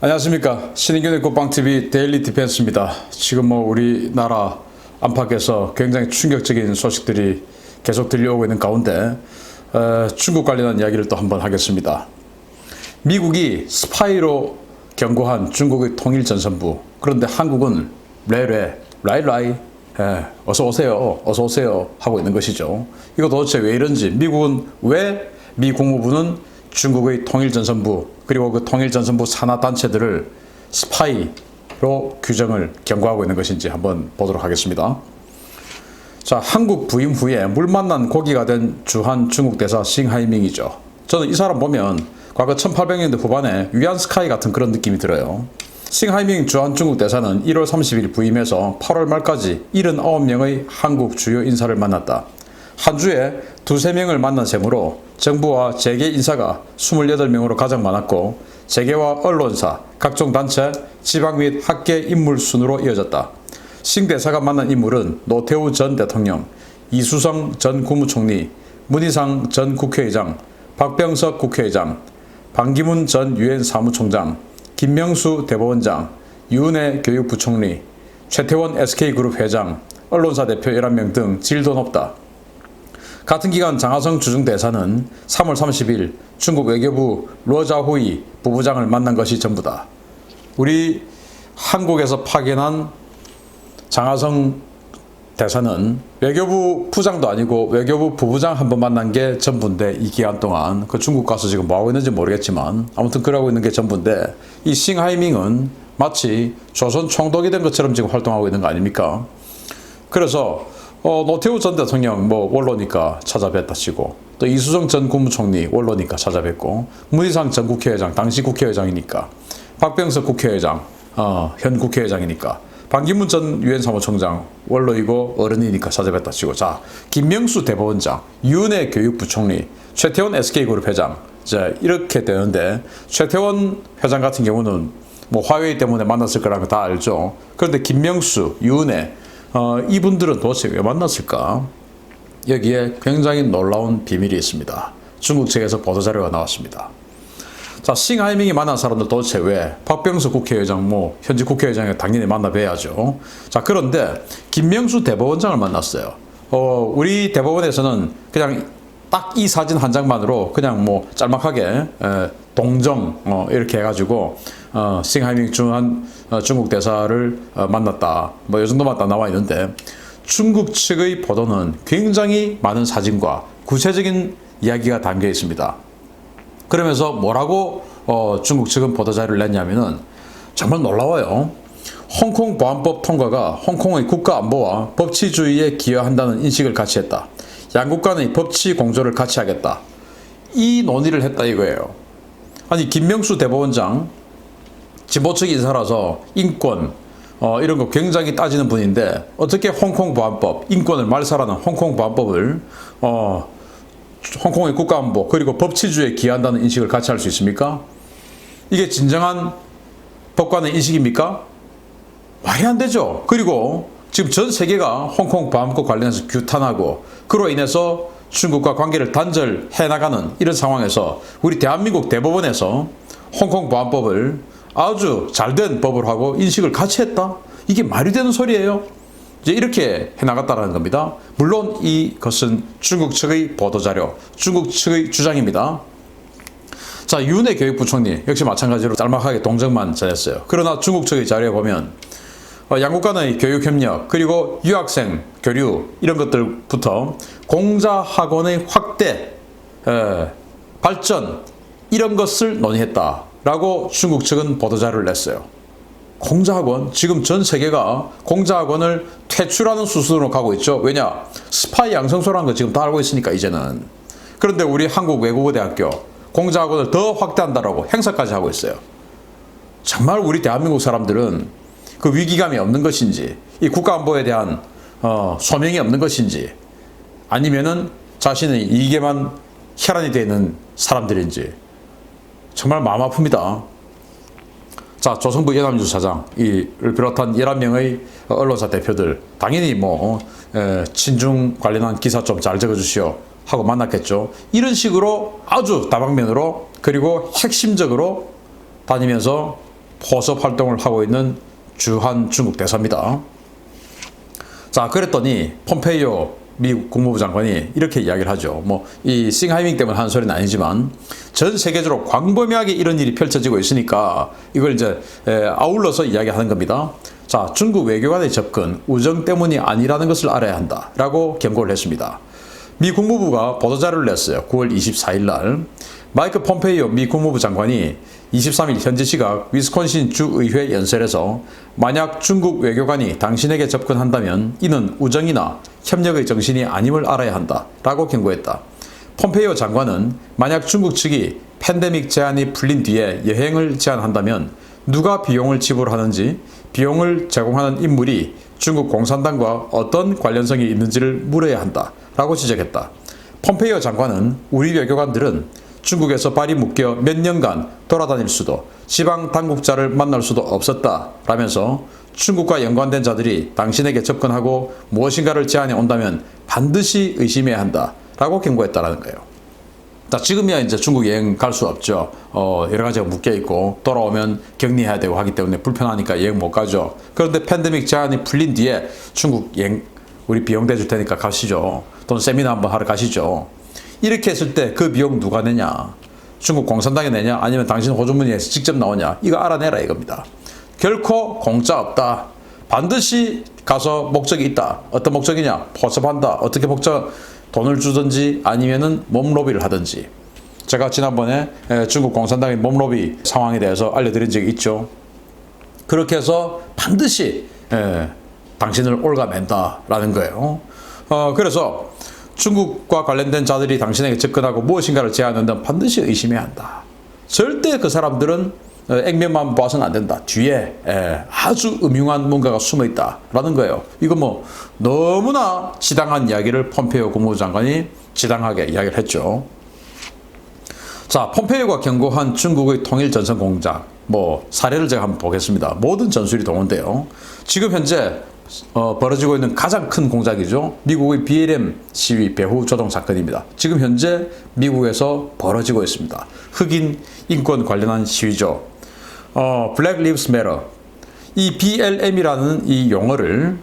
안녕하십니까 신인균의 꽃방TV 데일리 디펜스입니다. 지금 뭐 우리나라 안팎에서 굉장히 충격적인 소식들이 계속 들려오고 있는 가운데 어, 중국 관련한 이야기를 또 한번 하겠습니다. 미국이 스파이로 경고한 중국의 통일전선부 그런데 한국은 레레 라이라이 예, 어서 오세요 어서 오세요 하고 있는 것이죠. 이거 도대체 왜 이런지 미국은 왜 미 국무부는 중국의 통일전선부 그리고 그 통일전선부 산하 단체들을 스파이로 규정을 경고하고 있는 것인지 한번 보도록 하겠습니다. 자, 한국 부임 후에 물 만난 고기가 된 주한 중국 대사 싱하이밍이죠. 저는 이 사람 보면 과거 1800년대 후반에 위안 스카이 같은 그런 느낌이 들어요. 싱하이밍 주한 중국 대사는 1월 30일 부임해서 8월 말까지 79명의 한국 주요 인사를 만났다. 한 주에 두세 명을 만난 셈으로 정부와 재계 인사가 28명으로 가장 많았고 재계와 언론사, 각종 단체, 지방 및 학계 인물 순으로 이어졌다. 싱 대사가 만난 인물은 노태우 전 대통령, 이수성 전 국무총리, 문희상 전 국회의장, 박병석 국회의장, 반기문 전 유엔 사무총장, 김명수 대법원장, 유은혜 교육부총리, 최태원 SK그룹 회장, 언론사 대표 11명 등 질도 높다. 같은 기간 장하성 주중대사는 3월 30일 중국 외교부 로자후이 부부장을 만난 것이 전부다. 우리 한국에서 파견한 장하성 대사는 외교부 부장도 아니고 외교부 부부장 한 번 만난 게 전부인데 이 기간 동안 그 중국 가서 지금 뭐 하고 있는지 모르겠지만 아무튼 그러고 있는 게 전부인데 이 싱하이밍은 마치 조선 총독이 된 것처럼 지금 활동하고 있는 거 아닙니까? 그래서 어, 노태우 전 대통령 뭐 원로니까 찾아뵀다 치고 또 이수정 전 국무총리 원로니까 찾아뵙고 문희상 전 국회의장 당시 국회의장이니까 박병석 국회의장 어, 현 국회의장이니까 반기문 전 유엔 사무총장 원로이고 어른이니까 찾아뵙다 치고 자 김명수 대법원장 유은혜 교육부총리 최태원 SK그룹 회장 자 이렇게 되는데 최태원 회장 같은 경우는 뭐 화웨이 때문에 만났을 거라는 거다 알죠? 그런데 김명수 유은혜 어, 이분들은 도대체 왜 만났을까 여기에 굉장히 놀라운 비밀이 있습니다 중국 측에서 보도 자료가 나왔습니다 자, 싱하이밍이 만난 사람들 도대체 왜? 박병수 국회의장, 뭐, 현직 국회의장을 당연히 만나 뵈야죠. 자, 그런데 김명수 대법원장을 만났어요. 어, 우리 대법원에서는 그냥 딱 이 사진 한 장만으로 그냥 뭐 짤막하게 에, 동정 어, 이렇게 해가지고 어, 싱하이밍 중한 어, 중국 대사를 어, 만났다. 뭐 이 정도만 딱 나와 있는데 중국 측의 보도는 굉장히 많은 사진과 구체적인 이야기가 담겨 있습니다. 그러면서 뭐라고 어, 중국 측은 보도 자료를 냈냐면은 정말 놀라워요. 홍콩 보안법 통과가 홍콩의 국가 안보와 법치주의에 기여한다는 인식을 같이 했다. 양국 간의 법치 공조를 같이 하겠다. 이 논의를 했다 이거예요. 아니 김명수 대법원장 진보 측 인사라서 인권 어, 이런 거 굉장히 따지는 분인데 어떻게 홍콩 보안법 인권을 말살하는 홍콩 보안법을 어, 홍콩의 국가안보 그리고 법치주의에 기한다는 인식을 같이 할 수 있습니까? 이게 진정한 법관의 인식입니까? 말이 안 되죠. 그리고 지금 전 세계가 홍콩 보안법 관련해서 규탄하고 그로 인해서 중국과 관계를 단절해 나가는 이런 상황에서 우리 대한민국 대법원에서 홍콩 보안법을 아주 잘된 법을 하고 인식을 같이 했다? 이게 말이 되는 소리예요. 이제 이렇게 해나갔다는 겁니다. 물론 이것은 중국 측의 보도자료, 중국 측의 주장입니다. 자, 윤해 교육부총리 역시 마찬가지로 짤막하게 동정만 전했어요. 그러나 중국 측의 자료에 보면 어, 양국 간의 교육 협력 그리고 유학생 교류 이런 것들부터 공자 학원의 확대, 에, 발전 이런 것을 논의했다 라고 중국 측은 보도자료를 냈어요. 공자학원 지금 전 세계가 공자학원을 퇴출하는 수순으로 가고 있죠. 왜냐 스파이 양성소라는 거 지금 다 알고 있으니까 이제는 그런데 우리 한국 외국어 대학교 공자학원을 더 확대한다라고 행사까지 하고 있어요. 정말 우리 대한민국 사람들은 그 위기감이 없는 것인지 이 국가안보에 대한 어, 소명이 없는 것인지 아니면은 자신의 이익에만 혈안이 되는 사람들인지 정말 마음 아픕니다. 자, 조성부 연합뉴스 사장, 이를 비롯한 11명의 언론사 대표들, 당연히 뭐, 에, 친중 관련한 기사 좀 잘 적어주시오. 하고 만났겠죠. 이런 식으로 아주 다방면으로, 그리고 핵심적으로 다니면서 포섭 활동을 하고 있는 주한 중국 대사입니다. 자, 그랬더니 폼페이오 미국 국무부 장관이 이렇게 이야기를 하죠. 뭐 이 싱하이밍 때문에 하는 소리는 아니지만 전 세계적으로 광범위하게 이런 일이 펼쳐지고 있으니까 이걸 이제 에, 아울러서 이야기하는 겁니다. 자, 중국 외교관의 접근 우정 때문이 아니라는 것을 알아야 한다라고 경고를 했습니다. 미 국무부가 보도자료를 냈어요. 9월 24일 날 마이크 폼페이오 미 국무부 장관이 23일 현지 시각 위스콘신 주의회 연설에서 만약 중국 외교관이 당신에게 접근한다면 이는 우정이나 협력의 정신이 아님을 알아야 한다 라고 경고했다. 폼페이오 장관은 만약 중국 측이 팬데믹 제한이 풀린 뒤에 여행을 제한한다면 누가 비용을 지불하는지 비용을 제공하는 인물이 중국 공산당과 어떤 관련성이 있는지를 물어야 한다 라고 지적했다. 폼페이오 장관은 우리 외교관들은 중국에서 발이 묶여 몇 년간 돌아다닐 수도 지방 당국자를 만날 수도 없었다 라면서 중국과 연관된 자들이 당신에게 접근하고 무엇인가를 제안해 온다면 반드시 의심해야 한다 라고 경고했다라는 거예요. 자, 지금이야 이제 중국 여행 갈 수 없죠. 어, 여러 가지가 묶여 있고 돌아오면 격리해야 되고 하기 때문에 불편하니까 여행 못 가죠. 그런데 팬데믹 제한이 풀린 뒤에 중국 여행 우리 비용 대줄 테니까 가시죠. 또는 세미나 한번 하러 가시죠. 이렇게 했을 때 그 비용 누가 내냐? 중국 공산당이 내냐? 아니면 당신 호주머니에서 직접 나오냐? 이거 알아내라 이겁니다. 결코 공짜 없다. 반드시 가서 목적이 있다. 어떤 목적이냐? 포섭한다. 어떻게 목적? 돈을 주든지 아니면은 몸로비를 하든지. 제가 지난번에 중국 공산당의 몸로비 상황에 대해서 알려드린 적이 있죠. 그렇게 해서 반드시 에, 당신을 올가맨다라는 거예요. 어, 그래서 중국과 관련된 자들이 당신에게 접근하고 무엇인가를 제안한다면 반드시 의심해야 한다. 절대 그 사람들은 어, 액면만 봐서는 안 된다. 뒤에 에, 아주 음흉한 뭔가가 숨어 있다라는 거예요. 이거 뭐 너무나 지당한 이야기를 폼페이오 국무부 장관이 지당하게 이야기를 했죠. 자, 폼페이오가 경고한 중국의 통일 전선 공작 뭐 사례를 제가 한번 보겠습니다. 모든 전술이 동원돼요. 지금 현재 어, 벌어지고 있는 가장 큰 공작이죠. 미국의 BLM 시위 배후 조종 사건입니다. 지금 현재 미국에서 벌어지고 있습니다. 흑인 인권 관련한 시위죠. 어, Black Lives Matter. 이 BLM이라는 이 용어를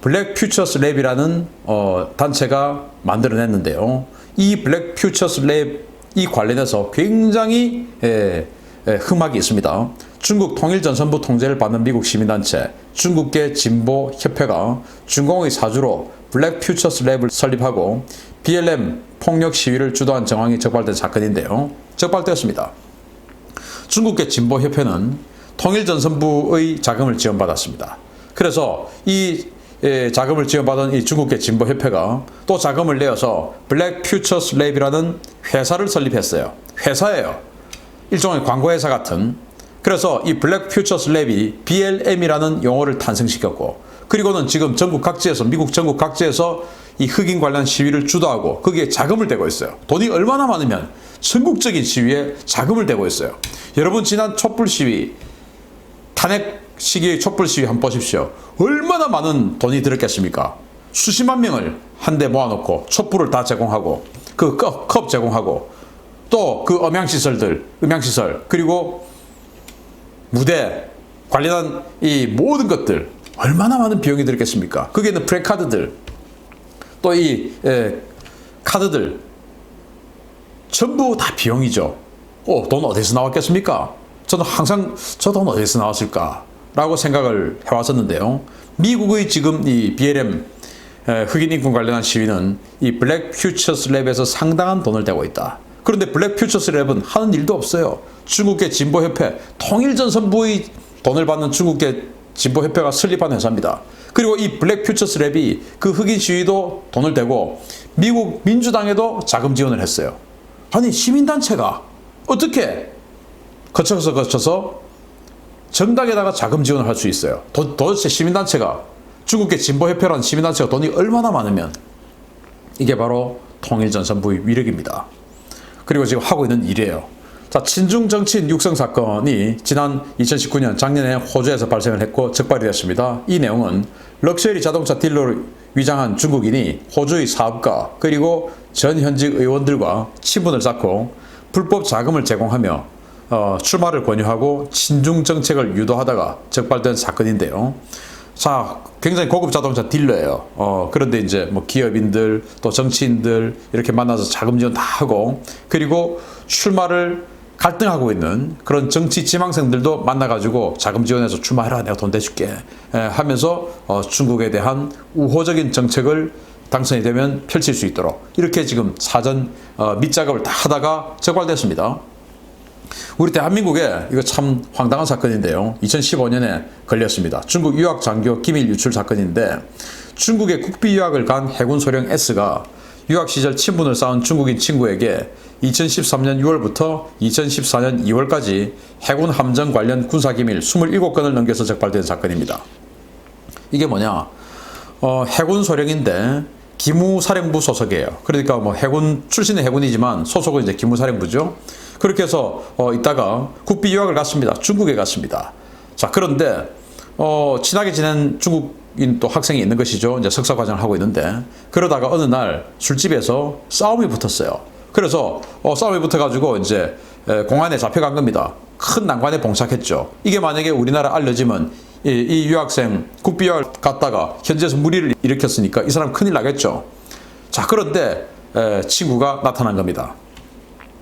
블랙 퓨처스 랩이라는 어, 단체가 만들어냈는데요. 이 블랙 퓨처스 랩이 관련해서 굉장히 에, 에, 흠악이 있습니다. 중국 통일 전선부 통제를 받는 미국 시민단체 중국계 진보 협회가 중공의 사주로 블랙 퓨처스 랩을 설립하고 BLM 폭력 시위를 주도한 정황이 적발된 사건인데요. 적발되었습니다. 중국계 진보 협회는 통일전선부의 자금을 지원받았습니다. 그래서 이 예, 자금을 지원받은 이 중국계 진보협회가 또 자금을 내어서 블랙 퓨처스 랩이라는 회사를 설립했어요. 회사예요. 일종의 광고회사 같은 그래서 이 블랙 퓨처스 랩이 BLM이라는 용어를 탄생시켰고 그리고는 지금 전국 각지에서 미국 전국 각지에서 이 흑인 관련 시위를 주도하고 거기에 자금을 대고 있어요. 돈이 얼마나 많으면 전국적인 시위에 자금을 대고 있어요. 여러분 지난 촛불 시위 탄핵 시기의 촛불 시위 한번 보십시오. 얼마나 많은 돈이 들었겠습니까? 수십만 명을 한데 모아놓고 촛불을 다 제공하고 그 컵 제공하고 또 그 음향시설들 음향시설 그리고 무대 관련한 이 모든 것들 얼마나 많은 비용이 들겠습니까? 거기에 있는 프레카드들 또 이 카드들 전부 다 비용이죠. 어, 돈 어디서 나왔겠습니까? 저는 항상 저 돈 어디서 나왔을까? 라고 생각을 해왔었는데요. 미국의 지금 이 BLM 흑인 인권 관련한 시위는 이 블랙 퓨처스 랩에서 상당한 돈을 대고 있다. 그런데 블랙 퓨처스 랩은 하는 일도 없어요. 중국계 진보협회 통일전선부의 돈을 받는 중국계 진보협회가 설립한 회사입니다. 그리고 이 블랙 퓨처스 랩이 그 흑인 시위도 돈을 대고 미국 민주당에도 자금 지원을 했어요. 아니 시민단체가 어떻게 거쳐서 거쳐서 정당에다가 자금 지원을 할 수 있어요. 도, 도대체 시민단체가 중국계 진보협회라는 시민단체가 돈이 얼마나 많으면 이게 바로 통일전선부의 위력입니다. 그리고 지금 하고 있는 일이에요. 자, 친중 정치인 육성 사건이 지난 2019년 작년에 호주에서 발생을 했고 적발이 됐습니다. 이 내용은 럭셔리 자동차 딜러를 위장한 중국인이 호주의 사업가 그리고 전 현직 의원들과 친분을 쌓고 불법 자금을 제공하며 어, 출마를 권유하고 친중 정책을 유도하다가 적발된 사건인데요. 자, 굉장히 고급 자동차 딜러예요. 어, 그런데 이제 뭐 기업인들 또 정치인들 이렇게 만나서 자금 지원 다 하고 그리고 출마를 갈등하고 있는 그런 정치 지망생들도 만나가지고 자금 지원해서 출마해라 내가 돈 대줄게 에, 하면서 어, 중국에 대한 우호적인 정책을 당선이 되면 펼칠 수 있도록 이렇게 지금 사전 어, 밑작업을 다 하다가 적발됐습니다. 우리 대한민국에 이거 참 황당한 사건인데요. 2015년에 걸렸습니다. 중국 유학 장교 기밀 유출 사건인데 중국에 국비 유학을 간 해군 소령 S가 유학 시절 친분을 쌓은 중국인 친구에게 2013년 6월부터 2014년 2월까지 해군 함정 관련 군사 기밀 27건을 넘겨서 적발된 사건입니다. 이게 뭐냐? 어, 해군 소령인데 기무사령부 소속이에요. 그러니까 뭐 해군 출신의 해군이지만 소속은 이제 기무사령부죠. 그렇게 해서 어, 있다가 국비 유학을 갔습니다. 중국에 갔습니다. 자 그런데 어, 친하게 지낸 중국인 또 학생이 있는 것이죠. 이제 석사 과정을 하고 있는데 그러다가 어느 날 술집에서 싸움이 붙었어요. 그래서 어, 싸움이 붙어가지고 이제 에, 공안에 잡혀간 겁니다. 큰 난관에 봉착했죠. 이게 만약에 우리나라 알려지면 이, 이 유학생 국비 유학을 갔다가 현지에서 무리를 일으켰으니까 이 사람 큰일 나겠죠. 자 그런데 에, 친구가 나타난 겁니다.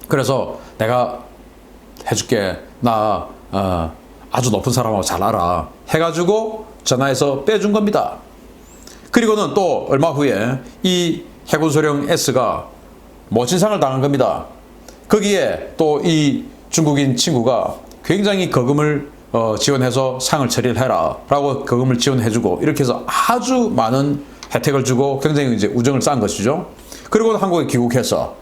그래서 내가 해줄게 나 어, 아주 높은 사람하고 잘 알아 해가지고 전화해서 빼준 겁니다. 그리고는 또 얼마 후에 이 해군소령 S가 모친상을 당한 겁니다. 거기에 또 이 중국인 친구가 굉장히 거금을 어, 지원해서 상을 처리를 해라 라고 거금을 지원해주고 이렇게 해서 아주 많은 혜택을 주고 굉장히 이제 우정을 쌓은 것이죠. 그리고 한국에 귀국해서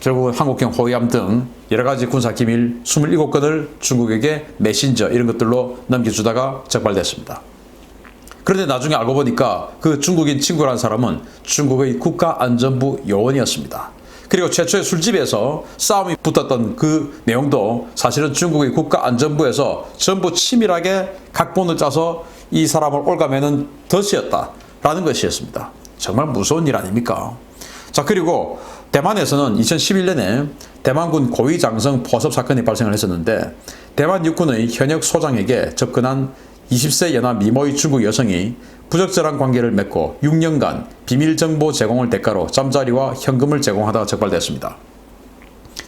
결국 한국형 호위함 등 여러 가지 군사 기밀 27건을 중국에게 메신저 이런 것들로 넘겨주다가 적발됐습니다. 그런데 나중에 알고 보니까 그 중국인 친구라는 사람은 중국의 국가안전부 요원이었습니다. 그리고 최초의 술집에서 싸움이 붙었던 그 내용도 사실은 중국의 국가안전부에서 전부 치밀하게 각본을 짜서 이 사람을 올가매는 덫이었다라는 것이었습니다. 정말 무서운 일 아닙니까? 자 그리고 대만에서는 2011년에 대만군 고위장성 포섭 사건이 발생을 했었는데 대만 육군의 현역 소장에게 접근한 20세 연하 미모의 중국 여성이 부적절한 관계를 맺고 6년간 비밀 정보 제공을 대가로 잠자리와 현금을 제공하다가 적발됐습니다.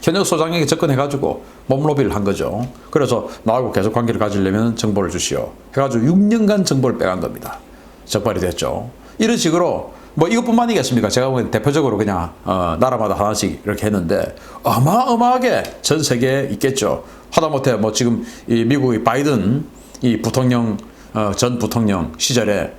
현역 소장에게 접근해가지고 몸로비를 한 거죠. 그래서 나하고 계속 관계를 가지려면 정보를 주시오. 해가지고 6년간 정보를 빼간 겁니다. 적발이 됐죠. 이런 식으로 뭐 이것뿐만이겠습니까? 제가 보기엔 대표적으로 그냥 어, 나라마다 하나씩 이렇게 했는데 어마어마하게 전 세계에 있겠죠. 하다못해 뭐 지금 이 미국의 바이든 이 부통령 어, 전 부통령 시절에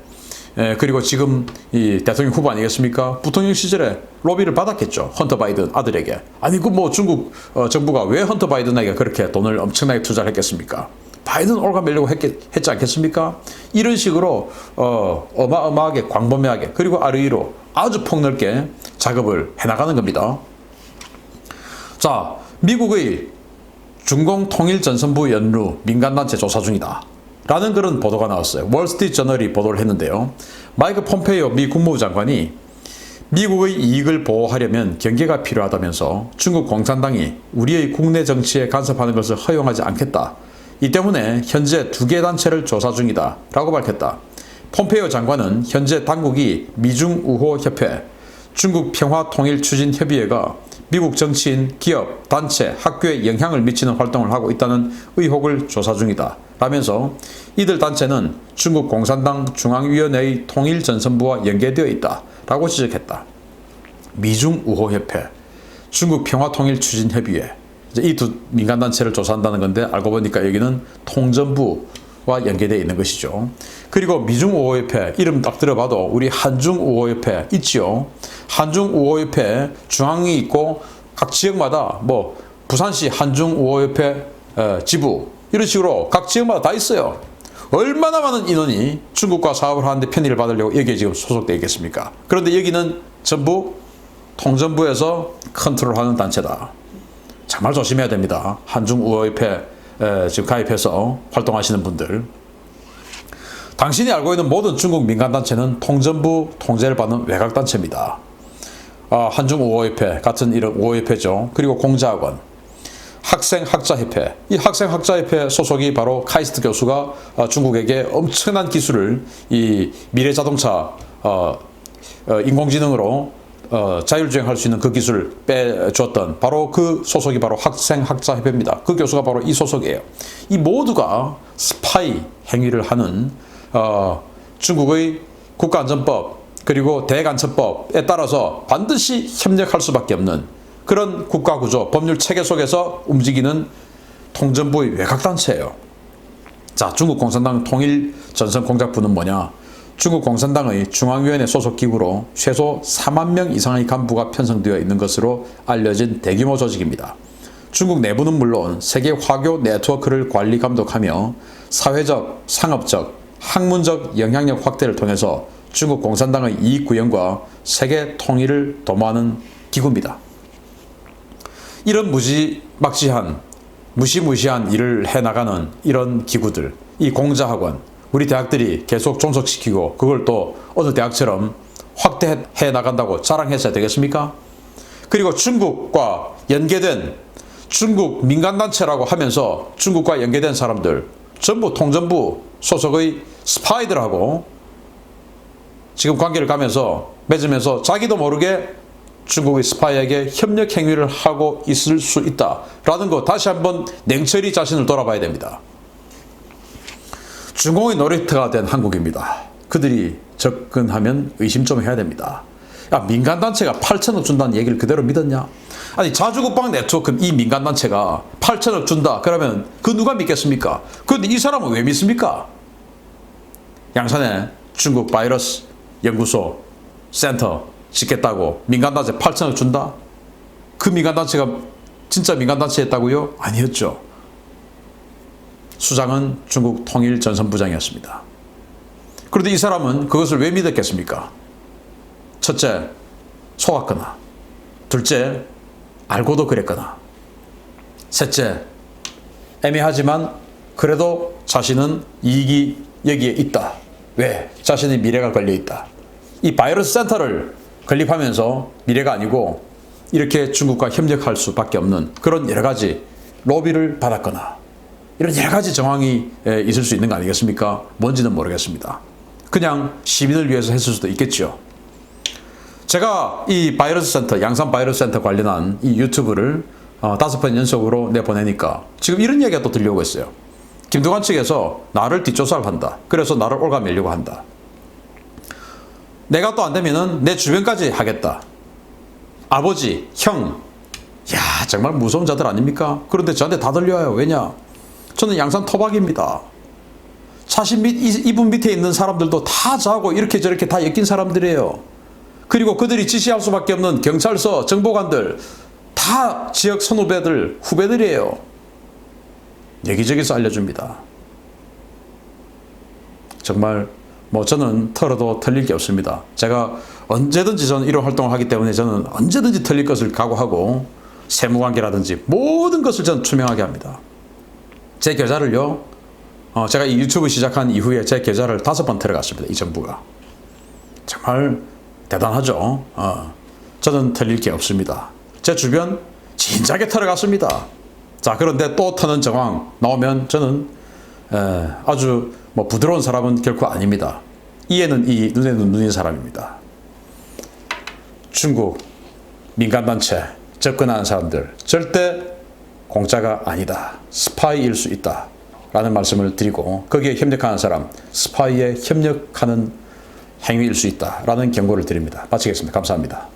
에, 그리고 지금 이 대통령 후보 아니겠습니까? 부통령 시절에 로비를 받았겠죠. 헌터 바이든 아들에게. 아니 그 뭐 중국 어, 정부가 왜 헌터 바이든에게 그렇게 돈을 엄청나게 투자를 했겠습니까? 바이든 올가매려고 했지 않겠습니까? 이런 식으로 어, 어마어마하게 광범위하게 그리고 아르이로 아주 폭넓게 작업을 해나가는 겁니다. 자, 미국의 중공 통일 전선부 연루 민간단체 조사 중이다. 라는 그런 보도가 나왔어요. 월스트리트 저널이 보도를 했는데요. 마이크 폼페이오 미 국무부 장관이 미국의 이익을 보호하려면 경계가 필요하다면서 중국 공산당이 우리의 국내 정치에 간섭하는 것을 허용하지 않겠다. 이 때문에 현재 두 개 단체를 조사 중이다. 라고 밝혔다. 폼페이오 장관은 현재 당국이 미중 우호 협회, 중국 평화 통일 추진 협의회가 미국 정치인, 기업, 단체, 학교에 영향을 미치는 활동을 하고 있다는 의혹을 조사 중이다. 라면서 이들 단체는 중국 공산당 중앙위원회의 통일전선부와 연계되어 있다. 라고 지적했다. 미중 우호협회, 중국 평화통일추진협의회, 이 두 민간단체를 조사한다는 건데 알고 보니까 여기는 통전부와 연계되어 있는 것이죠. 그리고 미중 우호협회 이름 딱 들어봐도 우리 한중 우호협회 있지요. 한중 우호협회 중앙이 있고 각 지역마다 뭐 부산시 한중 우호협회 어, 지부 이런 식으로 각 지역마다 다 있어요. 얼마나 많은 인원이 중국과 사업을 하는데 편의를 받으려고 여기에 지금 소속되어 있겠습니까? 그런데 여기는 전부 통전부에서 컨트롤하는 단체다. 정말 조심해야 됩니다. 한중우호협회 지금 가입해서 활동하시는 분들. 당신이 알고 있는 모든 중국 민간단체는 통전부 통제를 받는 외곽단체입니다. 아, 한중우호협회 같은 이런 우호협회죠. 그리고 공자학원. 학생학자협회. 이 학생학자협회 소속이 바로 카이스트 교수가 어, 중국에게 엄청난 기술을 이 미래자동차 어, 어, 인공지능으로 어, 자율주행할 수 있는 그 기술을 빼줬던 바로 그 소속이 바로 학생학자협회입니다. 그 교수가 바로 이 소속이에요. 이 모두가 스파이 행위를 하는 어, 중국의 국가안전법 그리고 대간첩법에 따라서 반드시 협력할 수밖에 없는 그런 국가구조, 법률 체계 속에서 움직이는 통전부의 외곽단체예요. 자, 중국 공산당 통일 전선 공작부는 뭐냐? 중국 공산당의 중앙위원회 소속 기구로 최소 4만 명 이상의 간부가 편성되어 있는 것으로 알려진 대규모 조직입니다. 중국 내부는 물론 세계 화교 네트워크를 관리 감독하며 사회적, 상업적, 학문적 영향력 확대를 통해서 중국 공산당의 이익 구현과 세계 통일을 도모하는 기구입니다. 이런 무지막지한 무시무시한 일을 해나가는 이런 기구들, 이 공자학원, 우리 대학들이 계속 존속시키고 그걸 또 어느 대학처럼 확대해 나간다고 자랑했어야 되겠습니까? 그리고 중국과 연계된 중국 민간단체라고 하면서 중국과 연계된 사람들 전부 통전부 소속의 스파이들하고 지금 관계를 가면서 맺으면서 자기도 모르게 중국의 스파이에게 협력 행위를 하고 있을 수 있다라는 거 다시 한번 냉철히 자신을 돌아봐야 됩니다. 중공의 놀이터가 된 한국입니다. 그들이 접근하면 의심 좀 해야 됩니다. 야, 민간단체가 8천억 준다는 얘기를 그대로 믿었냐? 아니, 자주국방 네트워크 이 민간단체가 8천억 준다. 그러면 그 누가 믿겠습니까? 그런데 이 사람은 왜 믿습니까? 양산에 중국 바이러스 연구소 센터 짓겠다고 민간단체 8천억 준다? 그 민간단체가 진짜 민간단체였다고요? 아니었죠. 수장은 중국 통일 전선부장이었습니다. 그런데 이 사람은 그것을 왜 믿었겠습니까? 첫째, 속았거나. 둘째, 알고도 그랬거나. 셋째, 애매하지만 그래도 자신은 이익이 여기에 있다. 왜? 자신의 미래가 걸려 있다. 이 바이러스 센터를 건립하면서 미래가 아니고 이렇게 중국과 협력할 수밖에 없는 그런 여러 가지 로비를 받았거나 이런 여러 가지 정황이 에, 있을 수 있는 거 아니겠습니까? 뭔지는 모르겠습니다. 그냥 시민을 위해서 했을 수도 있겠죠. 제가 이 바이러스 센터, 양산 바이러스 센터 관련한 이 유튜브를 어, 다섯 번 연속으로 내보내니까 지금 이런 얘기가 또 들려오고 있어요. 김두관 측에서 나를 뒷조사를 한다. 그래서 나를 올가매려고 한다. 내가 또 안 되면은 내 주변까지 하겠다. 아버지, 형, 야 정말 무서운 자들 아닙니까? 그런데 저한테 다 들려와요. 왜냐? 저는 양산 토박입니다. 자신 밑, 이- 이분 밑에 있는 사람들도 다 자고 이렇게 저렇게 다 엮인 사람들이에요. 그리고 그들이 지시할 수밖에 없는 경찰서 정보관들 다 지역 선후배들, 후배들이에요. 여기저기서 알려줍니다. 정말 뭐 저는 털어도 틀릴 게 없습니다. 제가 언제든지 저는 이런 활동을 하기 때문에 저는 언제든지 틀릴 것을 각오하고 세무관계라든지 모든 것을 저는 투명하게 합니다. 제 계좌를요, 어, 제가 이 유튜브 시작한 이후에 제 계좌를 다섯 번 들어갔습니다. 이 정부가. 정말 대단하죠. 어, 저는 틀릴 게 없습니다. 제 주변 진작에 털어갔습니다. 자, 그런데 또 터는 정황 나오면 저는 에, 아주 뭐 부드러운 사람은 결코 아닙니다. 이에는 이, 눈에는 눈인 사람입니다. 중국 민간단체 접근하는 사람들 절대 공짜가 아니다. 스파이일 수 있다. 라는 말씀을 드리고 거기에 협력하는 사람 스파이에 협력하는 행위일 수 있다. 라는 경고를 드립니다. 마치겠습니다. 감사합니다.